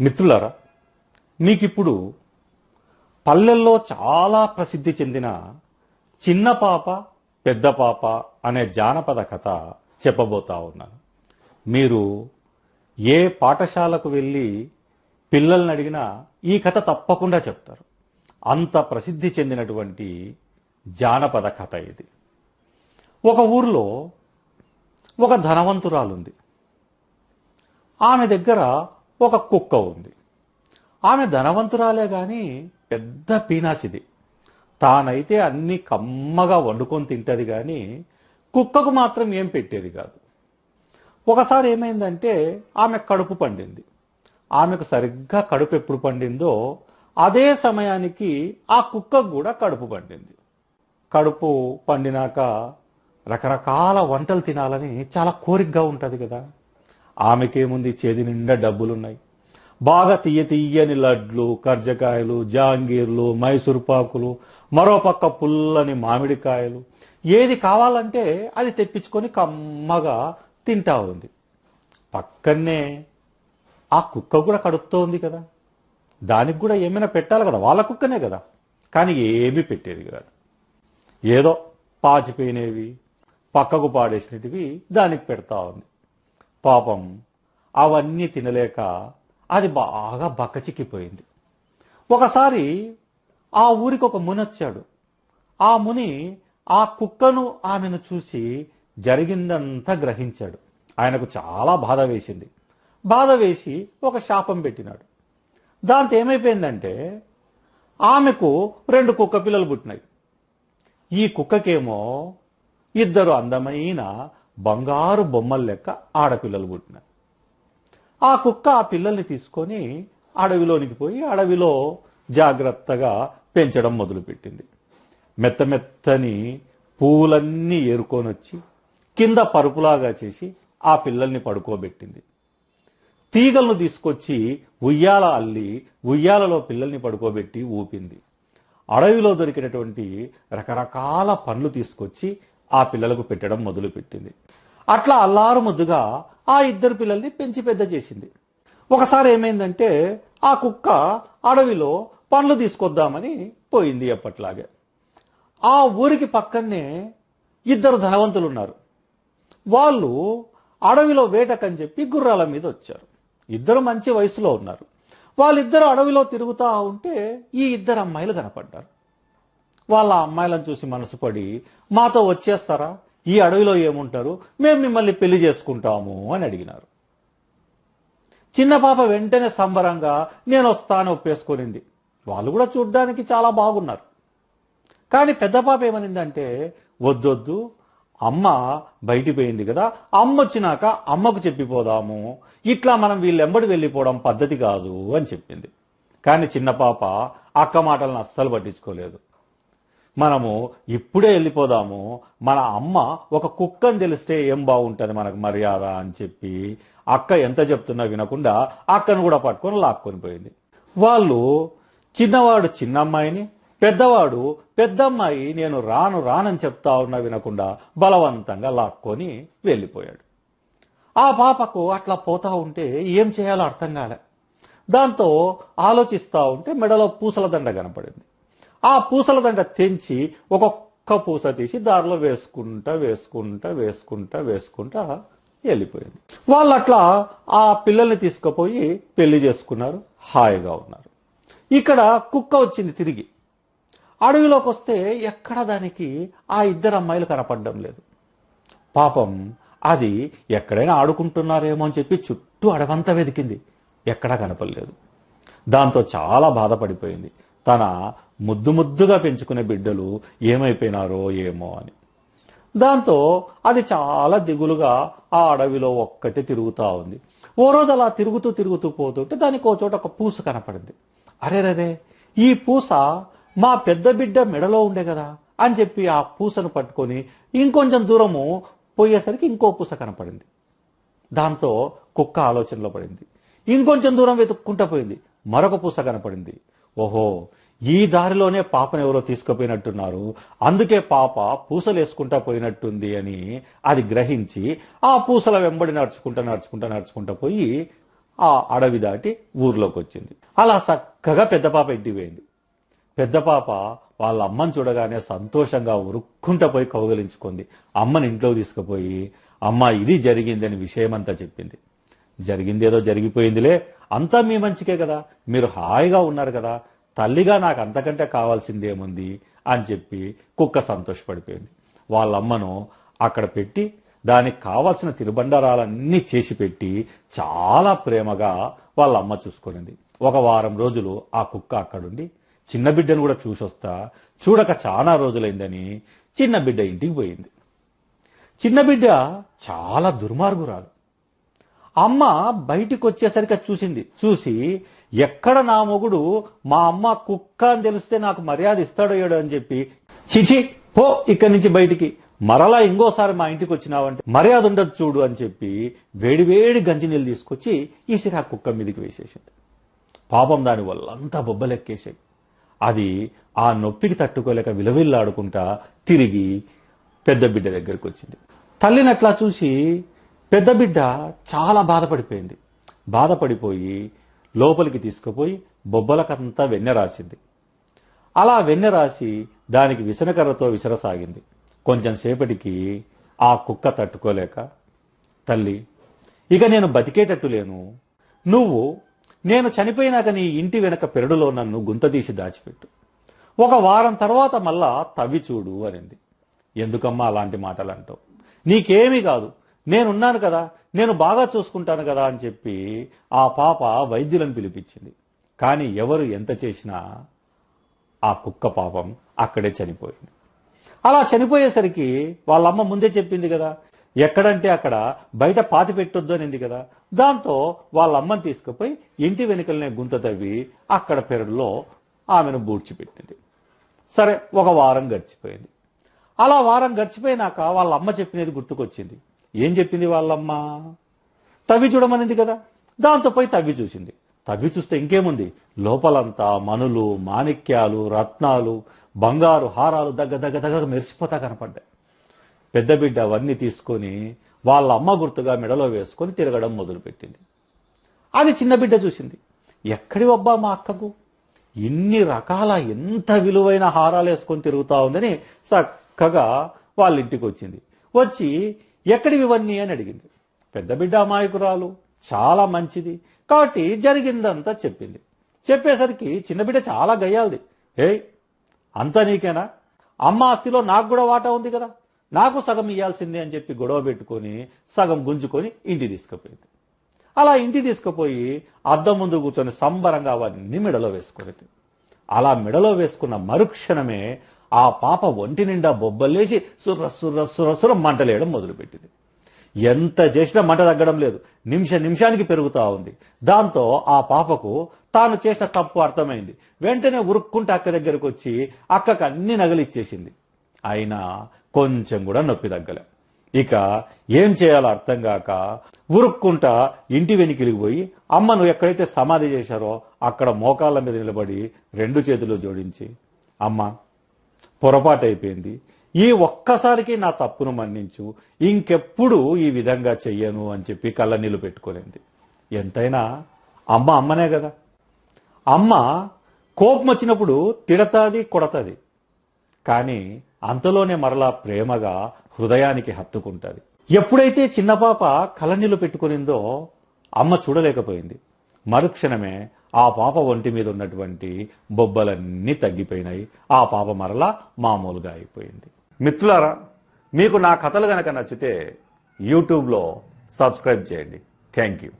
మిత్రులారా మీకిప్పుడు పల్లెల్లో చాలా ప్రసిద్ధి చెందిన చిన్న పాప పెద్ద పాప అనే జానపద కథ చెప్పబోతా ఉన్నాను. మీరు ఏ పాఠశాలకు వెళ్ళి పిల్లల్ని అడిగినా ఈ కథ తప్పకుండా చెప్తారు. అంత ప్రసిద్ధి చెందినటువంటి జానపద కథ ఇది. ఒక ఊర్లో ఒక ధనవంతురాలుంది. ఆమె దగ్గర ఒక కుక్క ఉంది. ఆమె ధనవంతురాలే గాని పెద్ద పీనాసిది. తానైతే అన్ని కమ్మగా వండుకొని తింటది కానీ కుక్కకు మాత్రం ఏం పెట్టేది కాదు. ఒకసారి ఏమైందంటే ఆమె కడుపు పండింది. ఆమెకు సరిగ్గా కడుపు ఎప్పుడు పండిందో అదే సమయానికి ఆ కుక్కకు కూడా కడుపు పండింది. కడుపు పండినాక రకరకాల వంటలు తినాలని చాలా కోరికగా ఉంటుంది కదా. ఆమెకేముంది చేతి నిండా డబ్బులున్నాయి. బాగా తీయ తీయని లడ్లు కర్జకాయలు జాంగీర్లు మైసూర్పాకులు మరోపక్క మరో పక్క పుల్లని మామిడికాయలు. ఏది కావాలంటే అది తెప్పించుకొని కమ్మగా తింటా ఉంది. పక్కనే ఆ కుక్క కూడా కడుపుతో ఉంది కదా. దానికి కూడా ఏమైనా పెట్టాలి కదా. వాళ్ళ కుక్కనే కదా. కానీ ఏమీ పెట్టేది కాదు. ఏదో పాచిపోయినవి పక్కకు పాడేసినటివి దానికి పెడతా ఉంది. పాపం అవన్నీ తినలేక అది బాగా బక్కచిక్కిపోయింది. ఒకసారి ఆ ఊరికి ఒక ముని వచ్చాడు. ఆ ముని ఆ కుక్కను ఆమెను చూసి జరిగిందంతా గ్రహించాడు. ఆయనకు చాలా బాధ వేసింది. బాధ వేసి ఒక శాపం పెట్టినాడు. దాంతో ఏమైపోయిందంటే ఆమెకు రెండు కుక్క పిల్లలు పుట్టినాయి. ఈ కుక్కకేమో ఇద్దరు అందమైన బంగారు బొమ్మల లెక్క ఆడపిల్లలు పుట్టినారు. ఆ కుక్క ఆ పిల్లల్ని తీసుకొని అడవిలోనికి పోయి అడవిలో జాగ్రత్తగా పెంచడం మొదలుపెట్టింది. మెత్త మెత్తని పువ్వులన్నీ ఏరుకొని వచ్చి కింద పరుపులాగా చేసి ఆ పిల్లల్ని పడుకోబెట్టింది. తీగలను తీసుకొచ్చి ఉయ్యాల అల్లి ఉయ్యాలలో పిల్లల్ని పడుకోబెట్టి ఊపింది. అడవిలో దొరికినటువంటి రకరకాల పండ్లు తీసుకొచ్చి ఆ పిల్లలకు పెట్టడం మొదలుపెట్టింది. అట్లా అల్లారు ముద్దుగా ఆ ఇద్దరు పిల్లల్ని పెంచి పెద్ద చేసింది. ఒకసారి ఏమైందంటే ఆ కుక్క అడవిలో పండ్లు తీసుకొద్దామని పోయింది ఎప్పట్లాగే ఆ ఊరికి పక్కనే ఇద్దరు ధనవంతులు ఉన్నారు వాళ్ళు అడవిలో వేటకని చెప్పి గుర్రాల మీద వచ్చారు. ఇద్దరు మంచి వయసులో ఉన్నారు. వాళ్ళిద్దరు అడవిలో తిరుగుతూ ఉంటే ఈ ఇద్దరు అమ్మాయిలు కనపడ్డారు. వాళ్ళ అమ్మాయిలను చూసి మనసు పడి మాతో వచ్చేస్తారా? ఈ అడవిలో ఏముంటారు? మేము మిమ్మల్ని పెళ్ళి చేసుకుంటాము అని అడిగినారు. చిన్న పాప వెంటనే సంబరంగా నేను వస్తాను ఒప్పేసుకొనింది. వాళ్ళు కూడా చూడ్డానికి చాలా బాగున్నారు. కానీ పెద్ద పాప ఏమనిందంటే వద్దొద్దు అమ్మ బయటికి పోయింది కదా అమ్మ వచ్చినాక అమ్మకు చెప్పిపోదాము. ఇట్లా మనం వీళ్ళెంబడి వెళ్ళిపోవడం పద్ధతి కాదు అని చెప్పింది. కానీ చిన్న పాప అక్క మాటలను అస్సలు పట్టించుకోలేదు. మనము ఇప్పుడే వెళ్ళిపోదాము. మన అమ్మ ఒక కుక్కని తెలిస్తే ఏం బాగుంటుంది మనకు మర్యాద అని చెప్పి అక్క ఎంత చెప్తున్నా వినకుండా అక్కను కూడా పట్టుకొని లాక్కొని పోయింది. వాళ్ళు చిన్నవాడు చిన్న అమ్మాయిని పెద్దవాడు పెద్దమ్మాయి నేను రాను రానని చెప్తా ఉన్నా వినకుండా బలవంతంగా లాక్కొని వెళ్ళిపోయాడు. ఆ పాపకు అట్లా పోతా ఉంటే ఏం చేయాలో అర్థం కాలే. దాంతో ఆలోచిస్తూ ఉంటే మెడలో పూసల దండ కనపడింది. ఆ పూసల దండ తెంచి ఒక్కొక్క పూస తీసి దారిలో వేసుకుంటా వేసుకుంటా వేసుకుంటా వేసుకుంటా వెళ్ళిపోయింది. వాళ్ళు అట్లా ఆ పిల్లల్ని తీసుకుపోయి పెళ్ళి చేసుకున్నారు. హాయిగా ఉన్నారు. ఇక్కడ కుక్క వచ్చింది తిరిగి. అడవిలోకి వస్తే ఎక్కడ దానికి ఆ ఇద్దరు అమ్మాయిలు కనపడడం లేదు. పాపం అది ఎక్కడైనా ఆడుకుంటున్నారేమో అని చెప్పి చుట్టూ అడవంతా వెతికింది. ఎక్కడా కనపడలేదు. దాంతో చాలా బాధపడిపోయింది. తన ముద్దు ముద్దుగా పెంచుకునే బిడ్డలు ఏమైపోయినారో ఏమో అని. దాంతో అది చాలా దిగులుగా ఆ అడవిలో ఒక్కటే తిరుగుతూ ఉంది. ఓ రోజు అలా తిరుగుతూ తిరుగుతూ పోతుంటే దానికి ఓ చోట ఒక పూస కనపడింది. అరే రదే ఈ పూస మా పెద్ద బిడ్డ మెడలో ఉండే కదా అని చెప్పి ఆ పూసను పట్టుకొని ఇంకొంచెం దూరము పోయేసరికి ఇంకో పూస కనపడింది. దాంతో కుక్క ఆలోచనలో పడింది. ఇంకొంచెం దూరం వెతుక్కుంటా పోయింది. మరొక పూస కనపడింది. ఓహో ఈ దారిలోనే పాపను ఎవరో తీసుకుపోయినట్టున్నారు. అందుకే పాప పూసలు వేసుకుంటా పోయినట్టుంది అని అది గ్రహించి ఆ పూసల వెంబడి నడుచుకుంటా నడుచుకుంటా నడుచుకుంటా పోయి ఆ అడవి దాటి ఊర్లోకి వచ్చింది అలా చక్కగా పెద్ద పాప ఇంటికి పోయింది పెద్ద పాప వాళ్ళ అమ్మని చూడగానే సంతోషంగా ఉరుక్కుంటా పోయి కౌగలించుకుంది. అమ్మని ఇంట్లోకి తీసుకుపోయి అమ్మ ఇది జరిగిందని విషయమంతా చెప్పింది. జరిగిందేదో జరిగిపోయిందిలే. అంతా మీ మంచికే కదా. మీరు హాయిగా ఉన్నారు కదా. తల్లిగా నాకు అంతకంటే కావాల్సిందేముంది అని చెప్పి కుక్క సంతోషపడిపోయింది. వాళ్ళమ్మను అక్కడ పెట్టి దానికి కావాల్సిన తిరుబండారాలన్నీ చేసి పెట్టి చాలా ప్రేమగా వాళ్ళ అమ్మ చూసుకునింది. ఒక వారం రోజులు ఆ కుక్క అక్కడుండి చిన్న బిడ్డను కూడా చూసొస్తా చూడక చాలా రోజులైందని చిన్న బిడ్డ ఇంటికి పోయింది. చిన్న బిడ్డ చాలా దుర్మార్గురాలు. అమ్మ బయటికి వచ్చేసరికి అది చూసింది చూసి ఎక్కడ నా మొగుడు మా అమ్మ కుక్క అని తెలిస్తే నాకు మర్యాద ఇస్తాడో ఏడో అని చెప్పి చిచి పో ఇక్కడి నుంచి బయటికి. మరలా ఇంకోసారి మా ఇంటికి వచ్చినావంటే మర్యాద ఉండదు చూడు అని చెప్పి వేడివేడి గంజి నీళ్ళు తీసుకొచ్చి ఈసిరి ఆ కుక్క మీదకి వేసేసింది. పాపం దాని వల్ల అంతా బొబ్బలెక్కేసాయి అది ఆ నొప్పికి తట్టుకోలేక విలవిల్లాడుకుంటా తిరిగి పెద్ద బిడ్డ దగ్గరికి వచ్చింది. తల్లినట్లా చూసి పెద్ద బిడ్డ చాలా బాధపడిపోయింది. బాధపడిపోయి లోపలికి తీసుకుపోయి బొబ్బలకంతా వెన్నె రాసింది. అలా వెన్నె రాసి దానికి విసనకర్రతో విసరసాగింది. కొంచెం సేపటికి ఆ కుక్క తట్టుకోలేక తల్లి ఇక నేను బతికేటట్టు లేను. నువ్వు నేను చనిపోయినాక నీ ఇంటి వెనక పెరడులో నన్ను గుంతదీసి దాచిపెట్టు. ఒక వారం తర్వాత మళ్ళా తవ్వి చూడు అనింది. ఎందుకమ్మా అలాంటి మాటలు అంటావు నీకేమీ కాదు. నేనున్నాను కదా. నేను బాగా చూసుకుంటాను కదా అని చెప్పి ఆ పాప వైద్యులను పిలిపించింది. కానీ ఎవరు ఎంత చేసినా ఆ కుక్క పాపం అక్కడే చనిపోయింది. అలా చనిపోయేసరికి వాళ్ళమ్మ ముందే చెప్పింది కదా ఎక్కడంటే అక్కడ బయట పాతి పెట్టొద్దు అనింది కదా. దాంతో వాళ్ళ అమ్మని తీసుకుపోయి ఇంటి వెనుకలనే గుంత తవ్వి అక్కడ పెరడులో ఆమెను బూడ్చిపెట్టింది. సరే ఒక వారం గడిచిపోయింది. అలా వారం గడిచిపోయినాక వాళ్ళ అమ్మ చెప్పినది గుర్తుకొచ్చింది. ఏం చెప్పింది వాళ్ళమ్మ? తవ్వి చూడమనింది కదా. దాంతో పోయి తవ్వి చూసింది. తవ్వి చూస్తే ఇంకేముంది? లోపలంతా మనులు మాణిక్యాలు రత్నాలు బంగారు హారాలు దగ్గ దగ్గ దగ్గర మెరిసిపోతా కనపడ్డాయి. పెద్ద బిడ్డ అవన్నీ తీసుకొని వాళ్ళ అమ్మ గుర్తుగా మెడలో వేసుకొని తిరగడం మొదలుపెట్టింది. అది చిన్న బిడ్డ చూసింది. ఎక్కడి వబ్బా మా అక్కకు? ఇన్ని రకాల ఎంత విలువైన హారాలు వేసుకొని తిరుగుతా ఉందని చక్కగా వాళ్ళ ఇంటికి వచ్చింది. వచ్చి ఎక్కడివి ఇవన్నీ అని అడిగింది. పెద్ద బిడ్డ అమాయకురాలు చాలా మంచిది. కాబట్టి జరిగిందంతా చెప్పింది. చెప్పేసరికి చిన్న బిడ్డ చాలా గయ్యాలది. ఏయ్ అంతా నీకేనా? అమ్మ ఆస్తిలో నాకు కూడా వాటా ఉంది కదా. నాకు సగం ఇయ్యాల్సిందే అని చెప్పి గొడవ పెట్టుకొని సగం గుంజుకొని ఇంటి తీసుకుపోయింది. అలా ఇంటి తీసుకుపోయి అద్దం ముందు కూర్చొని సంబరంగా అవన్నీ మెడలో వేసుకునేది. అలా మెడలో వేసుకున్న మరుక్షణమే ఆ పాప ఒంటి నిండా బొబ్బలేసి సుర్ర సుర్ర సుర్ర సుర్ర మంటలేయడం మొదలుపెట్టింది. ఎంత చేసినా మంట తగ్గడం లేదు. నిమిష నిమిషానికి పెరుగుతూ ఉంది. దాంతో ఆ పాపకు తాను చేసిన తప్పు అర్థమైంది. వెంటనే ఉరుక్కుంటే అక్క దగ్గరకు వచ్చి అక్కకు అన్ని నగలిచ్చేసింది అయినా కొంచెం కూడా నొప్పి తగ్గలే. ఇక ఏం చేయాలో అర్థం కాక ఉరుక్కుంటా ఇంటి వెనుకిలికి పోయి అమ్మను ఎక్కడైతే సమాధి చేశారో అక్కడ మోకాళ్ళ మీద నిలబడి రెండు చేతులు జోడించి అమ్మ పొరపాటు అయిపోయింది ఈ ఒక్కసారికి నా తప్పును మన్నించు. ఇంకెప్పుడు ఈ విధంగా చెయ్యను అని చెప్పి కళ్ళ నీళ్ళు పెట్టుకోలేంది. ఎంతైనా అమ్మ అమ్మనే కదా. అమ్మ కోపం వచ్చినప్పుడు తిడతాది కొడతాది. కానీ అంతలోనే మరలా ప్రేమగా హృదయానికి హత్తుకుంటుంది. ఎప్పుడైతే చిన్న పాప కలనీళ్ళు పెట్టుకునిందో అమ్మ చూడలేకపోయింది. మరుక్షణమే ఆ పాప ఒంటి మీద ఉన్నటువంటి బొబ్బలన్నీ తగ్గిపోయినాయి. ఆ పాప మరలా మామూలుగా అయిపోయింది. మిత్రులారా మీకు నా కథలు గనక నచ్చితే యూట్యూబ్లో సబ్స్క్రైబ్ చేయండి. Thank you.